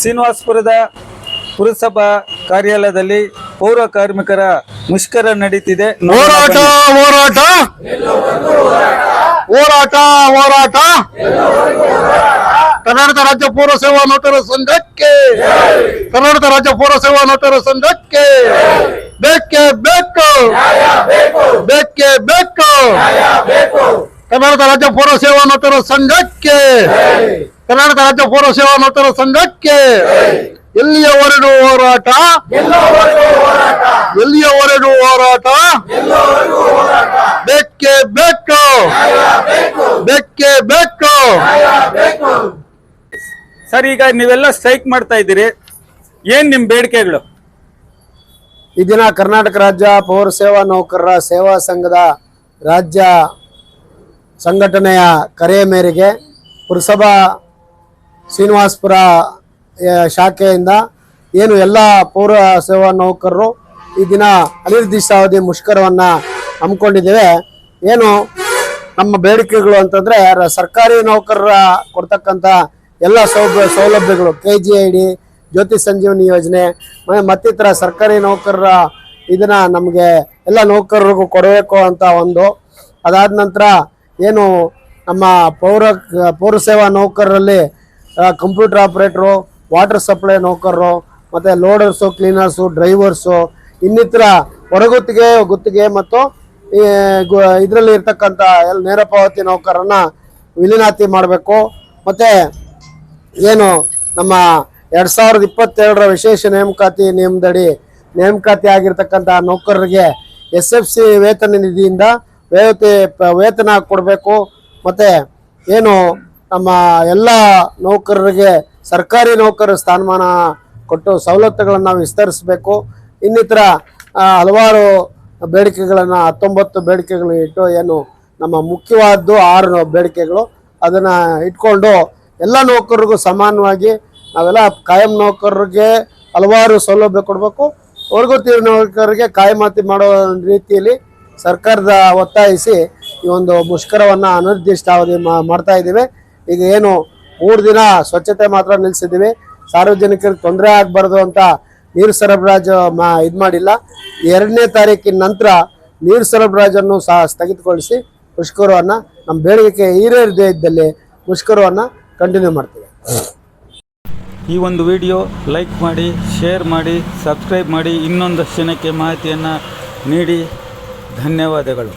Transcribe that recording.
ಶ್ರೀನಿವಾಸಪುರದ ಪುರಸಭಾ ಕಾರ್ಯಾಲಯದಲ್ಲಿ ಪೌರ ಕಾರ್ಮಿಕರ ಮುಷ್ಕರ ನಡೀತಿದೆ. ಹೋರಾಟ ಹೋರಾಟ. ಹೋರಾಟ ಹೋರಾಟ. ಕರ್ನಾಟಕ ರಾಜ್ಯ ಪೌರ ಸೇವಾ ನೌಕರ ಸಂಘಕ್ಕೆ, ಕರ್ನಾಟಕ ರಾಜ್ಯ ಪೌರ ಸೇವಾ ನೌಕರ ಸಂಘಕ್ಕೆ. ಬೇಕೇ ಬೇಕು. ಬೇಕೇ ಬೇಕು. ಕರ್ನಾಟಕ ರಾಜ್ಯ ಪೌರ ಸೇವಾ ನೌಕರ ಸಂಘಕ್ಕೆ. ಕರ್ನಾಟಕ ರಾಜ್ಯ ಪೌರ ಸೇವಾ ನೌಕರ ಸಂಘಕ್ಕೆ ಎಲ್ಲಿಯವರೆಗೂ ಹೋರಾಟ? ಎಲ್ಲಿಯವರೆಗೂ ಹೋರಾಟ? ಬೆಕ್ಕೆ ಬೇಕು ಬೆಕ್ಕೆ ಬೇಕು ಸರ್ ಈಗ ನೀವೆಲ್ಲ ಸ್ಟ್ರೈಕ್ ಮಾಡ್ತಾ ಇದ್ದೀರಿ. ಏನ್ ನಿಮ್ ಬೇಡಿಕೆಗಳು? ಈ ದಿನ ಕರ್ನಾಟಕ ರಾಜ್ಯ ಪೌರ ಸೇವಾ ನೌಕರರ ಸೇವಾ ಸಂಘದ ರಾಜ್ಯ ಸಂಘಟನೆಯ ಕರೆಯ ಮೇರೆಗೆ ಪುರಸಭಾ ಶ್ರೀನಿವಾಸಪುರ ಶಾಖೆಯಿಂದ ಏನು ಎಲ್ಲ ಪೌರ ಸೇವಾ ನೌಕರರು ಈ ದಿನ ಅನಿರ್ದಿಷ್ಟಾವಧಿ ಮುಷ್ಕರವನ್ನು ಹಮ್ಮಿಕೊಂಡಿದ್ದೇವೆ. ಏನು ನಮ್ಮ ಬೇಡಿಕೆಗಳು ಅಂತಂದರೆ ಸರ್ಕಾರಿ ನೌಕರರ ಕೊಡ್ತಕ್ಕಂಥ ಎಲ್ಲ ಸೌಲಭ್ಯ ಸೌಲಭ್ಯಗಳು K G I D Jyothi Sanjeevani ಯೋಜನೆ ಮತ್ತಿತರ ಸರ್ಕಾರಿ ನೌಕರರ ಇದನ್ನು ನಮಗೆ ಎಲ್ಲ ನೌಕರರಿಗೂ ಕೊಡಬೇಕು ಅಂತ ಒಂದು. ಅದಾದ ನಂತರ ಏನು ನಮ್ಮ ಪೌರ ಪೌರ ಸೇವಾ ನೌಕರರಲ್ಲಿ ಕಂಪ್ಯೂಟರ್ ಆಪ್ರೇಟ್ರು ವಾಟರ್ ಸಪ್ಲೈ ನೌಕರರು ಮತ್ತು ಲೋಡರ್ಸು ಕ್ಲೀನರ್ಸು ಡ್ರೈವರ್ಸು ಇನ್ನಿತರ ಹೊರಗುತ್ತಿಗೆ, ಗುತ್ತಿಗೆ ಮತ್ತು ಇದರಲ್ಲಿ ಇರ್ತಕ್ಕಂಥ ಎಲ್ಲ ನೇರ ಪಾವತಿ ನೌಕರನ್ನ ವಿಲೀನಾತಿ ಮಾಡಬೇಕು. ಮತ್ತು ಏನು, ನಮ್ಮ ಎರಡು ಸಾವಿರದ ಇಪ್ಪತ್ತೆರಡರ ವಿಶೇಷ ನೇಮಕಾತಿ ನಿಯಮದಡಿ ನೇಮಕಾತಿ ಆಗಿರ್ತಕ್ಕಂಥ ನೌಕರರಿಗೆ ಎಸ್ ಎಫ್ ಸಿ ವೇತನ ನಿಧಿಯಿಂದ ವೇತನ ವೇತನ ಕೊಡಬೇಕು. ಮತ್ತು ಏನು ನಮ್ಮ ಎಲ್ಲ ನೌಕರರಿಗೆ ಸರ್ಕಾರಿ ನೌಕರ ಸ್ಥಾನಮಾನ ಕೊಟ್ಟು ಸವಲತ್ತುಗಳನ್ನು ವಿಸ್ತರಿಸಬೇಕು. ಇನ್ನಿತರ ಹಲವಾರು ಬೇಡಿಕೆಗಳನ್ನು, ಹತ್ತೊಂಬತ್ತು ಬೇಡಿಕೆಗಳು ಇಟ್ಟು ಏನು ನಮ್ಮ ಮುಖ್ಯವಾದ್ದು ಆರು ಬೇಡಿಕೆಗಳು. ಅದನ್ನು ಇಟ್ಕೊಂಡು ಎಲ್ಲ ನೌಕರರಿಗೂ ಸಮಾನವಾಗಿ ನಾವೆಲ್ಲ ಕಾಯಂ ನೌಕರರಿಗೆ ಹಲವಾರು ಸೌಲಭ್ಯ ಕೊಡಬೇಕು. ಹೊರಗುತ್ತಿರೋ ನೌಕರರಿಗೆ ಕಾಯಮಾತಿ ಮಾಡೋ ರೀತಿಯಲ್ಲಿ ಸರ್ಕಾರದ ಒತ್ತಾಯಿಸಿ ಈ ಒಂದು ಮುಷ್ಕರವನ್ನು ಅನಿರ್ದಿಷ್ಟಾವಧಿ ಮಾಡ್ತಾ ಇದ್ದೀವಿ. ಈಗ ಏನು ಮೂರು ದಿನ ಸ್ವಚ್ಛತೆ ಮಾತ್ರ ನಿಲ್ಲಿಸಿದ್ದೀವಿ ಸಾರ್ವಜನಿಕರಿಗೆ ತೊಂದರೆ ಆಗಬಾರ್ದು ಅಂತ ನೀರು ಸರಬರಾಜು ಮಾ ಇದು ಮಾಡಿಲ್ಲ. ಎರಡನೇ ತಾರೀಕಿನ ನಂತರ ನೀರು ಸರಬರಾಜನ್ನು ಸಹ ಸ್ಥಗಿತಗೊಳಿಸಿ ಮುಷ್ಕರವನ್ನು ನಮ್ಮ ಬೇಡಿಕೆ ಈರೇರದೇ ಇದ್ದಲ್ಲಿ ಮುಷ್ಕರವನ್ನು ಕಂಟಿನ್ಯೂ ಮಾಡ್ತೀವಿ. ಈ ಒಂದು ವಿಡಿಯೋ ಲೈಕ್ ಮಾಡಿ, ಶೇರ್ ಮಾಡಿ, ಸಬ್ಸ್ಕ್ರೈಬ್ ಮಾಡಿ ಇನ್ನೊಂದಷ್ಟು ಜನಕ್ಕೆ ಮಾಹಿತಿಯನ್ನು ನೀಡಿ. ಧನ್ಯವಾದಗಳು.